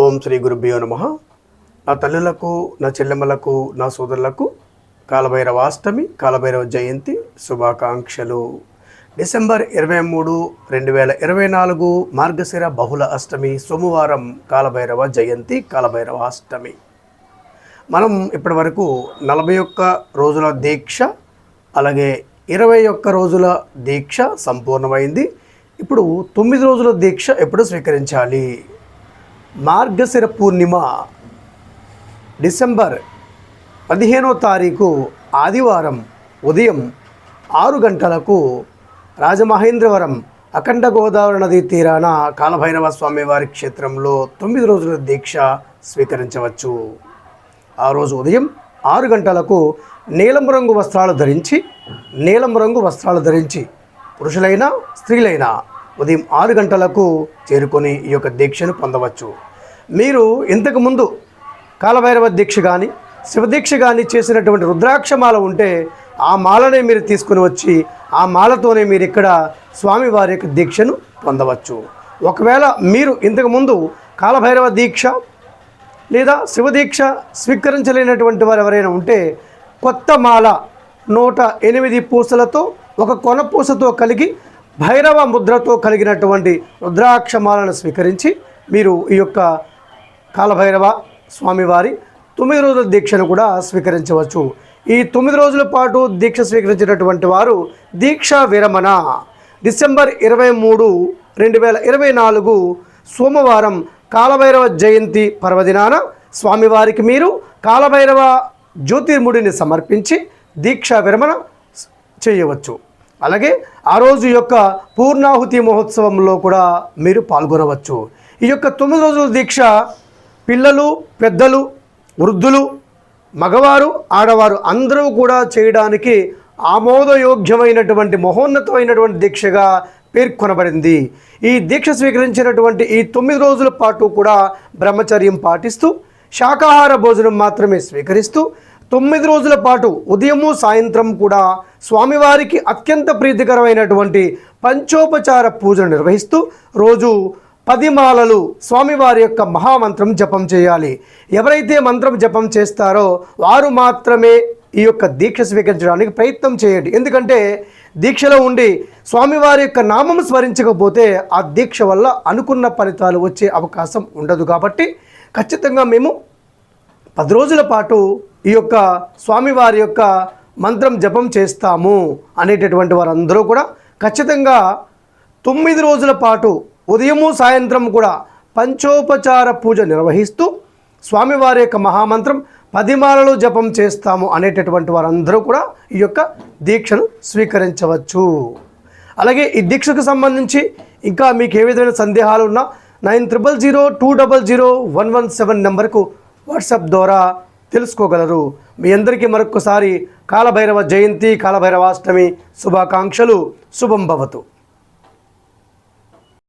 ఓం శ్రీ గురుభ్యో నమ. నా తల్లులకు నా చెల్లెమ్మలకు నా సోదరులకు కాలభైరవాష్టమి కాలభైరవ జయంతి శుభాకాంక్షలు. డిసెంబర్ ఇరవై మూడు రెండు వేల ఇరవై నాలుగు మార్గశిర బహుళ అష్టమి సోమవారం కాలభైరవ జయంతి కాలభైరవ అష్టమి. మనం ఇప్పటి వరకు నలభై ఒక్క రోజుల దీక్ష అలాగే ఇరవై ఒక్క రోజుల దీక్ష సంపూర్ణమైంది. ఇప్పుడు తొమ్మిది రోజుల దీక్ష ఎప్పుడు స్వీకరించాలి? మార్గశిర పూర్ణిమ డిసెంబర్ పదిహేనో తారీఖు ఆదివారం ఉదయం ఆరు గంటలకు రాజమహేంద్రవరం అఖండ గోదావరి నదీ తీరాన కాలభైరవ స్వామివారి క్షేత్రంలో తొమ్మిది రోజుల దీక్ష స్వీకరించవచ్చు. ఆ రోజు ఉదయం ఆరు గంటలకు నీలం రంగు వస్త్రాలు ధరించి నీలం రంగు వస్త్రాలు ధరించి పురుషులైనా స్త్రీలైనా ఉదయం ఆరు గంటలకు చేరుకొని ఈ యొక్క దీక్షను పొందవచ్చు. మీరు ఇంతకుముందు కాలభైరవ దీక్ష కానీ శివదీక్ష కానీ చేసినటువంటి రుద్రాక్ష మాల ఉంటే ఆ మాలనే మీరు తీసుకుని వచ్చి ఆ మాలతోనే మీరు ఇక్కడ స్వామివారి యొక్క దీక్షను పొందవచ్చు. ఒకవేళ మీరు ఇంతకుముందు కాలభైరవ దీక్ష లేదా శివదీక్ష స్వీకరించలేనటువంటి వారు ఎవరైనా ఉంటే కొత్త మాల నూట ఎనిమిది పూసలతో ఒక కొన పూసతో కలిగి భైరవ ముద్రతో కలిగినటువంటి రుద్రాక్షమాలను స్వీకరించి మీరు ఈ యొక్క కాలభైరవ స్వామివారి తొమ్మిది రోజుల దీక్షను కూడా స్వీకరించవచ్చు. ఈ తొమ్మిది రోజుల పాటు దీక్ష స్వీకరించినటువంటి వారు దీక్షా విరమణ. డిసెంబర్ ఇరవై మూడు రెండు వేల ఇరవై నాలుగు సోమవారం కాలభైరవ జయంతి పర్వదినాన స్వామివారికి మీరు కాలభైరవ జ్యోతిర్ముడిని సమర్పించి దీక్షా విరమణ చేయవచ్చు. అలాగే ఆ రోజు యొక్క పూర్ణాహుతి మహోత్సవంలో కూడా మీరు పాల్గొనవచ్చు. ఈ యొక్క తొమ్మిది రోజుల దీక్ష పిల్లలు పెద్దలు వృద్ధులు మగవారు ఆడవారు అందరూ కూడా చేయడానికి ఆమోదయోగ్యమైనటువంటి మహోన్నతమైనటువంటి దీక్షగా పేర్కొనబడింది. ఈ దీక్ష స్వీకరించినటువంటి ఈ తొమ్మిది రోజుల పాటు కూడా బ్రహ్మచర్యం పాటిస్తూ శాకాహార భోజనం మాత్రమే స్వీకరిస్తూ తొమ్మిది రోజుల పాటు ఉదయము సాయంత్రం కూడా స్వామివారికి అత్యంత ప్రీతికరమైనటువంటి పంచోపచార పూజను నిర్వహిస్తూ రోజు పది మాలలు స్వామివారి యొక్క మహామంత్రం జపం చేయాలి. ఎవరైతే మంత్రం జపం చేస్తారో వారు మాత్రమే ఈ యొక్క దీక్ష స్వీకరించడానికి ప్రయత్నం చేయండి. ఎందుకంటే దీక్షలో ఉండి స్వామివారి యొక్క నామం స్మరించకపోతే ఆ దీక్ష వల్ల అనుకున్న ఫలితాలు వచ్చే అవకాశం ఉండదు కాబట్టి ఖచ్చితంగా మేము పది రోజుల పాటు ఈ యొక్క స్వామివారి యొక్క మంత్రం జపం చేస్తాము అనేటటువంటి వారందరూ కూడా ఖచ్చితంగా తొమ్మిది రోజుల పాటు ఉదయము సాయంత్రం కూడా పంచోపచార పూజ నిర్వహిస్తూ స్వామివారి యొక్క మహామంత్రం పదిమాలలో జపం చేస్తాము అనేటటువంటి వారందరూ కూడా ఈ యొక్క దీక్షను స్వీకరించవచ్చు. అలాగే ఈ దీక్షకు సంబంధించి ఇంకా మీకు ఏ విధమైన సందేహాలు ఉన్నా nine triple zero two double zero one one seven నెంబర్కు వాట్సాప్ ద్వారా తెలుసుకోగలరు. మీ అందరికీ మరొకసారి కాలభైరవ జయంతి కాలభైరవాష్టమి శుభాకాంక్షలు. శుభం భవతు.